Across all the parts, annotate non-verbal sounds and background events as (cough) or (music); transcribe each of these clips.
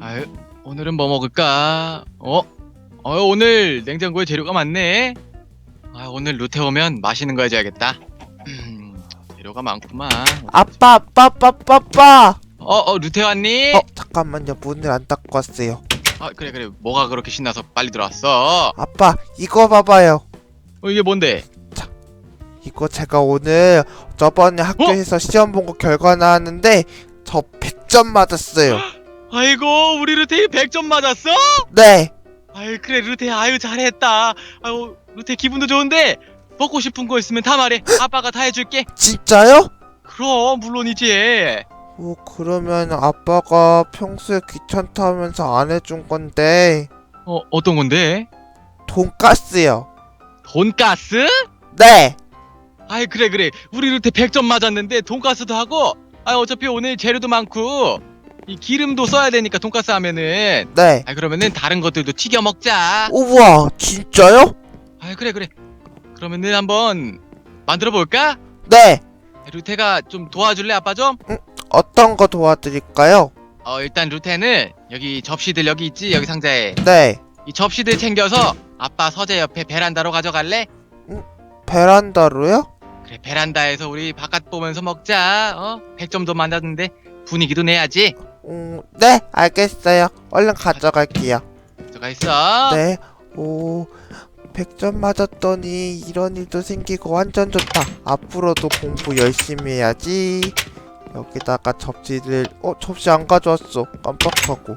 아유, 오늘은 뭐 먹을까? 어? 어, 오늘 냉장고에 재료가 많네. 아, 오늘 루테 오면 맛있는 거 해줘야겠다. 음, 재료가 많구만. 아빠 아빠 아빠 아빠 아빠 어, 어, 루테 왔니? 어 잠깐만요 문을 안 닫고 왔어요 아, 그래, 그래. 뭐가 그렇게 신나서 빨리 들어왔어? 아빠 이거 봐봐요 어, 이게 뭔데? 이거 제가 오늘 저번에 학교에서 시험 본 거 결과 나왔는데 저 100점 맞았어요 (gasps) 아이고, 우리 루테 100점 맞았어? 네 아유, 그래, 루테. 아유, 잘했다. 아유, 루테 기분도 좋은데 먹고 싶은 거 있으면 다 말해. 아빠가 다 해줄게. 진짜요? 그럼, 물론이지. 어 그러면 아빠가 평소에 귀찮다 하면서 안 해준 건데 어, 어떤 건데? 돈가스요 돈가스? 네 아이 그래 그래 우리 루테 100점 맞았는데 돈가스도 하고 아 어차피 오늘 재료도 많고 이 기름도 써야 되니까 돈가스 하면은 네. 아 그러면은 다른 것들도 튀겨 먹자 우와 진짜요? 아 그래 그래 그러면은 한번 만들어 볼까 네 루테가 좀 도와줄래 아빠 좀? 어떤 거 도와드릴까요? 어 일단 루테는 여기 접시들 여기 있지 여기 상자에 네 이 접시들 챙겨서 아빠 서재 옆에 베란다로 가져갈래? 베란다로요? 그래 베란다에서 우리 바깥 보면서 먹자 어 100점도 맞았는데 분위기도 내야지 음, 네 알겠어요 얼른 가져갈게요 들어가 있어 네. 오, 100점 맞았더니 이런 일도 생기고 완전 좋다. 앞으로도 공부 열심히 해야지. 여기다가 접시를, 어, 접시 안 가져왔어. 깜빡하고.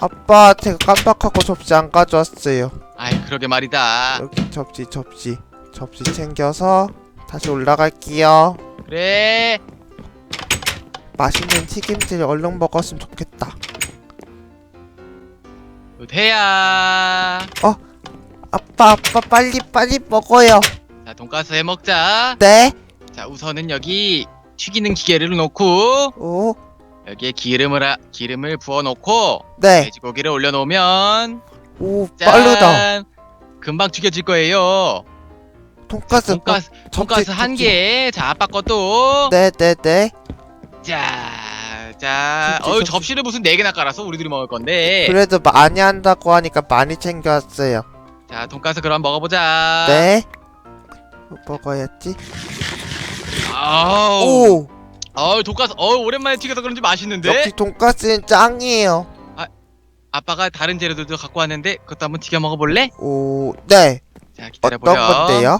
아빠, 제가 깜빡하고 접시 안 가져왔어요. 아이 그러게 말이다 여기 접시, 접시. 접시 챙겨서 다시 올라갈게요. 그래 맛있는 튀김들 얼른 먹었으면 좋겠다. 루테야 아빠, 아빠, 빨리, 빨리 먹어요. 자 돈가스 해 먹자 네. 자 우선은 여기 튀기는 기계를 놓고 오, 여기에 기름을 하- 기름을 부어 놓고 네. 돼지고기를 올려 놓으면 오, 짠 빠르다. 금방 튀겨질 거예요 돈가스, 돈가스 돈가스 한 개. 자 아빠 것도 네 네 네. 자, 자, 어유 접시. 접시를 무슨 네 개나 깔아서 우리들이 먹을 건데. 그래도 많이 한다고 하니까 많이 챙겨왔어요. 자, 돈가스 그럼 먹어보자. 네. 뭐 먹어야지. 아우, 오! 어우 돈가스, 어우 오랜만에 튀겨서 그런지 맛있는데. 역시 돈가스는 짱이에요. 아빠가 다른 재료들도 갖고 왔는데 그것도 한번 튀겨 먹어볼래? 오, 네. 자, 어떤 기다려보렴. 건데요?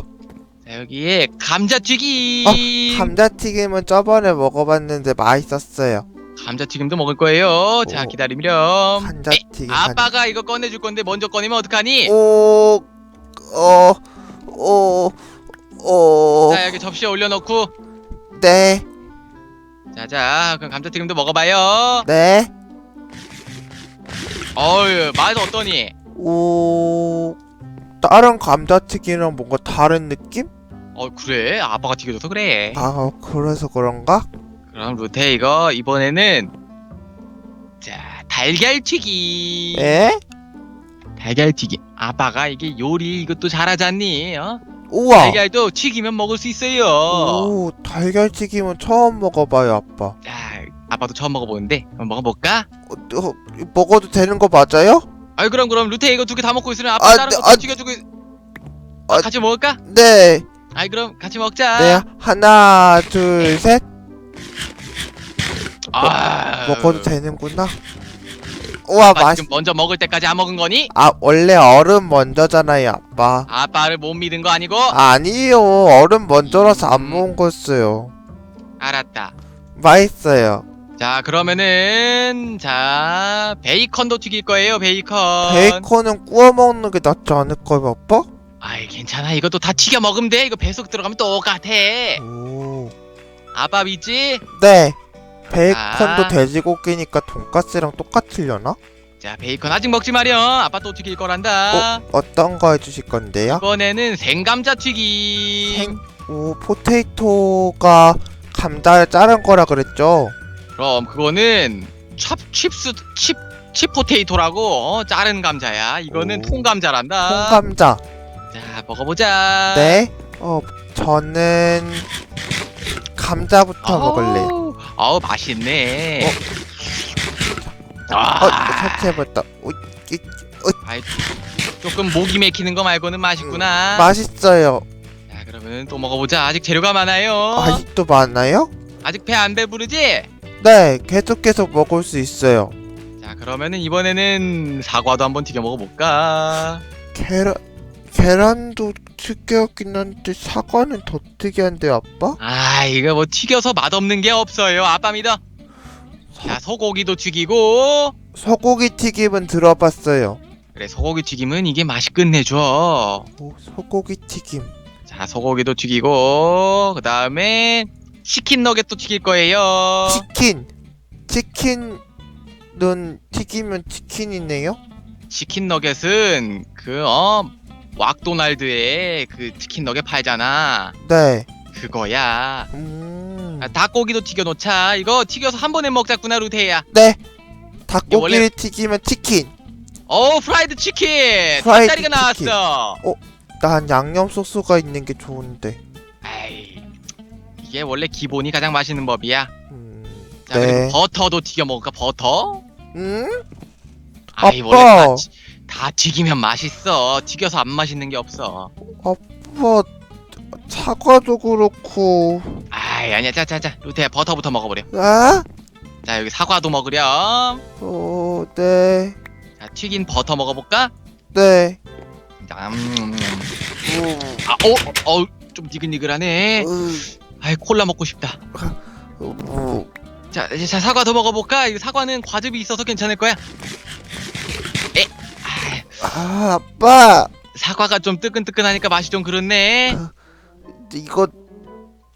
자, 여기에 감자튀김. 감자튀김은 저번에 먹어봤는데 맛있었어요. 감자튀김도 먹을 거예요. 자, 오. 기다리렴. 감자튀김. 아빠가 이거 꺼내줄 건데 먼저 꺼내면 어떡하니? 오, 어, 오, 오, 자, 여기 접시에 올려놓고. 네, 자, 자, 그럼 감자튀김도 먹어봐요. 네. 어유 맛 어떠니? 오, 다른 감자튀김이랑 뭔가 다른 느낌? 어 그래 아빠가 튀겨줘서 그래 아, 그래서 그런가? 그럼 루테 이거 이번에는 자 달걀튀김 에? 달걀튀김 아빠가 이게 요리 이것도 잘하잖니 어? 우와. 달걀도 튀기면 먹을 수 있어요 오, 달걀튀김은 처음 먹어봐요, 아빠. 자 아빠도 처음 먹어보는데 한번 먹어볼까? 어, 어, 먹어도 되는 거 맞아요? 아이 그럼 그럼 루테 이거 두 개 다 먹고 있으면 아빠 아, 다른 네, 것도 아, 튀겨주고 있- 아, 아, 같이 먹을까? 네. 아이 그럼 같이 먹자 네, 하나, 둘, 셋. 아 먹어도 되는구나. 우와, 아빠 맛있. 지금 먼저 먹을 때까지 안 먹은 거니? 아, 원래 얼음 먼저잖아요, 아빠. 아빠를 못 믿은 거 아니고? 아니요, 얼음 먼저라서 안 음. 먹은 거였어요. 알았다 맛있어요. 자 그러면은 자 베이컨도 튀길 거예요 베이컨 베이컨은 구워 먹는 게 낫지 않을까요, 아빠? 아이 괜찮아 이것도 다 튀겨 먹으면 돼 이거 배속 들어가면 똑같아 오. 아빠 믿지? 네. 베이컨도 아. 돼지고기니까 돈까스랑 똑같으려나? 자 베이컨 아직 먹지 마렴 아빠 또 튀길 거란다 어떤 거 해주실 건데요? 이번에는 생감자 튀김 생- 오, 포테이토가 감자를 자른 거라 그랬죠? 그럼 그거는 찹 칩스 칩 칩포테이토라고 어, 자른 감자야 이거는 오. 통감자란다 통감자. 자 먹어보자 네. 어, 저는 감자부터 먹을래 요. 아우, 아우 맛있네 어? 아, 어, 터치해봤다. 어, 이, 아이, 조금 목이 맥히는 거 말고는 맛있구나. 맛있어요. 자, 그러면 또 먹어보자. 아직 재료가 많아요. 아직도 많아요? 아직 배 안 배부르지? 네, 계속 계속 먹을 수 있어요. 자, 그러면은 이번에는 사과도 한번 튀겨 먹어볼까? 계란, 계란도 특이하긴 한데 사과는 더 특이한데 아빠? 아, 이거 뭐 튀겨서 맛없는 게 없어요. 아빠 믿어. 자, 소고기도 튀기고. 소고기 튀김은 들어봤어요. 그래, 소고기 튀김은 이게 맛이 끝내줘. 오, 소고기 튀김. 자, 소고기도 튀기고. 그 다음에 치킨 너겟도 튀길 거예요. 치킨. 치킨은 튀기면 치킨이네요? 치킨 너겟은 그, 어, 왁도날드에 그 치킨 너겟 팔잖아. 네. 그거야. 음. 아, 닭고기도 튀겨 놓자. 이거 튀겨서 한 번에 먹자꾸나, 루테야. 네. 닭고기를 원래- 튀기면 치킨. 어, 프라이드 치킨! 프라이드 닭다리가 치킨. 나왔어! 난 양념 소스가 있는 게 좋은데. 아이, 이게 원래 기본이 가장 맛있는 법이야. 음. 자, 네. 그리고 버터도 튀겨 먹을까, 버터? 음? 아이, 아빠. 원래 다, 튀- 다 튀기면 맛있어. 튀겨서 안 맛있는 게 없어. 뭐 사과도 그렇고. 아이, 아니야. 자, 자, 자. 루테야, 버터부터 먹어버려. 아? 자, 여기 사과도 먹으렴. 어, 네. 자, 튀긴 버터 먹어볼까? 네. 자, 음, 아, 어, 어, 좀 니글니글하네. 아이, 콜라 먹고 싶다. 어, 자, 이제 자, 사과 더 먹어볼까? 이 사과는 과즙이 있어서 괜찮을 거야. 에, 아, 아, 아빠. 사과가 좀 뜨끈뜨끈하니까 맛이 좀 그렇네. 이거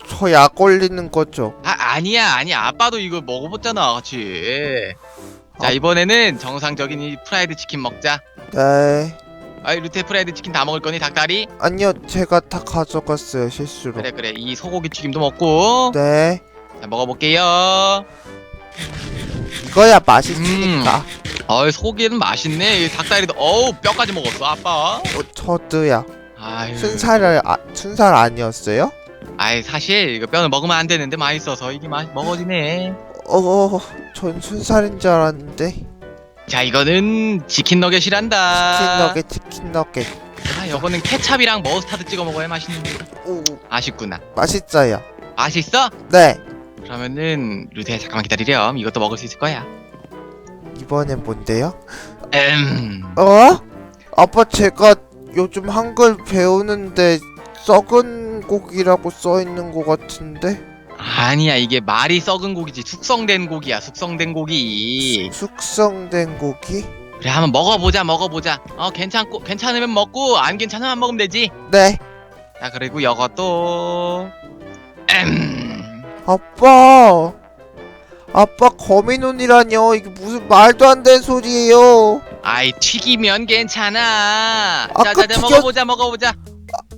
저 약 걸리는 거죠? 아, 아니야, 아니야. 아빠도 이거 먹어봤잖아, 같이. 자, 아. 이번에는 정상적인 이 프라이드 치킨 먹자. 네. 아이, 루테 프라이드 치킨 다 먹을 거니, 닭다리? 아니요, 제가 다 가져갔어요, 실수로. 그래, 그래. 이 소고기 튀김도 먹고. 네. 자, 먹어볼게요. 이거야 맛있으니까. 어이, 소고기는 맛있네. 이 닭다리도, 어우, 뼈까지 먹었어, 아빠. 어, 저도야. 아유. 순살을 아, 순살 아니었어요? 아이, 사실, 이거 뼈는 먹으면 안 되는데 맛있어서 이게 맛, 먹어지네. 어, 전 순살인 줄 알았는데. 자, 이거는 치킨 너겟이란다. 치킨 너겟, 치킨 너겟. 아, 이거는 케찹이랑 머스타드 찍어 먹어야 맛있는데. 오, 아쉽구나. 맛있어요. 맛있어? 네. 그러면은 루테 잠깐만 기다리렴. 이것도 먹을 수 있을 거야. 이번엔 뭔데요? 음. 어? 아빠 제가 요즘 한글 배우는데 썩은 고기라고 써 있는 것 같은데 아니야, 이게 말이 썩은 고기지. 숙성된 고기야. 숙성된 고기. 숙성된 고기? 그래, 한번 먹어보자. 먹어보자. 어, 괜찮고 괜찮으면 먹고 안 괜찮으면 안 먹으면 되지. 네. 자, 그리고 이것도 음. 아빠. 아빠 거미눈이라뇨. 이게 무슨 말도 안 되는 소리예요. 아이 튀기면 괜찮아. 아까 자자자 튀겨- 먹어보자 먹어보자.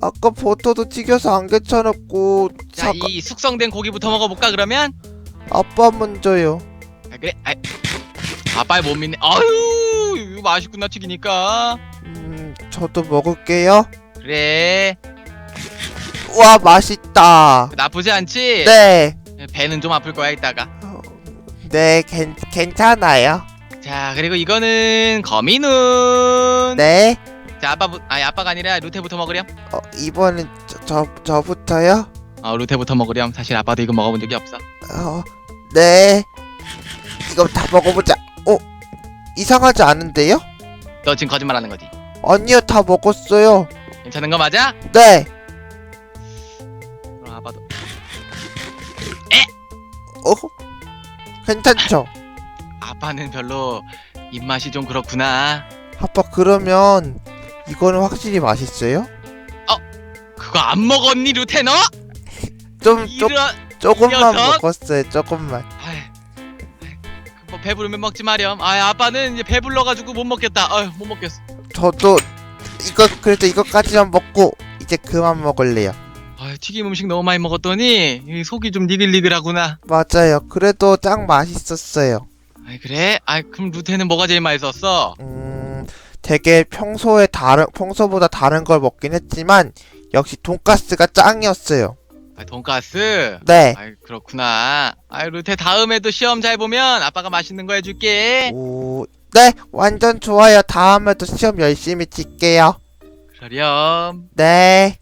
아까 버터도 튀겨서 안 괜찮았고 자이 숙성된 고기부터 먹어볼까 그러면? 아빠 먼저요. 아, 그래. 아, 아빠의 못 믿네. 아유 이거 맛있구나 튀기니까. 음, 저도 먹을게요. 그래 와, 맛있다. 나쁘지 않지? 네. 배는 좀 아플 거야 이따가. 네, 괜, 괜찮아요. 자 그리고 이거는 거미눈. 네. 자 아빠 아니 아빠가 아니라 루테부터 먹으렴. 어, 이번엔 저, 저, 저부터요? 어 루테부터 먹으렴. 사실 아빠도 이거 먹어본 적이 없어. 어, 네. 이거 다 먹어보자. 어, 이상하지 않은데요? 너 지금 거짓말하는 거지? 아니요, 다 먹었어요. 괜찮은 거 맞아? 네. 그럼 아빠도. 어? 괜찮죠? 아빠는 별로 입맛이 좀 그렇구나. 아빠, 그러면 이거는 확실히 맛있어요? 그거 안 먹었니 루테 너? 좀, 조, 이런 조금만 녀석! 먹었어요, 조금만. 아이, 아이, 뭐 배부르면 먹지 마렴. 아, 아빠는 이제 배불러가지고 못 먹겠다. 아유, 못 먹겠어. 저도 이거, 그래도 이거까지만 먹고 이제 그만 먹을래요. 아, 튀김 음식 너무 많이 먹었더니 이 속이 좀 니글니글하구나. 맞아요. 그래도 짱 맛있었어요. 아이 그래? 아, 그럼 루테는 뭐가 제일 맛있었어? 음, 되게 평소에 다른, 평소보다 다른 걸 먹긴 했지만, 역시 돈가스가 짱이었어요. 아, 돈가스? 네. 아이, 그렇구나. 아이, 루테 다음에도 시험 잘 보면 아빠가 맛있는 거 해줄게. 오, 네, 완전 좋아요. 다음에도 시험 열심히 칠게요. 그러렴. 네.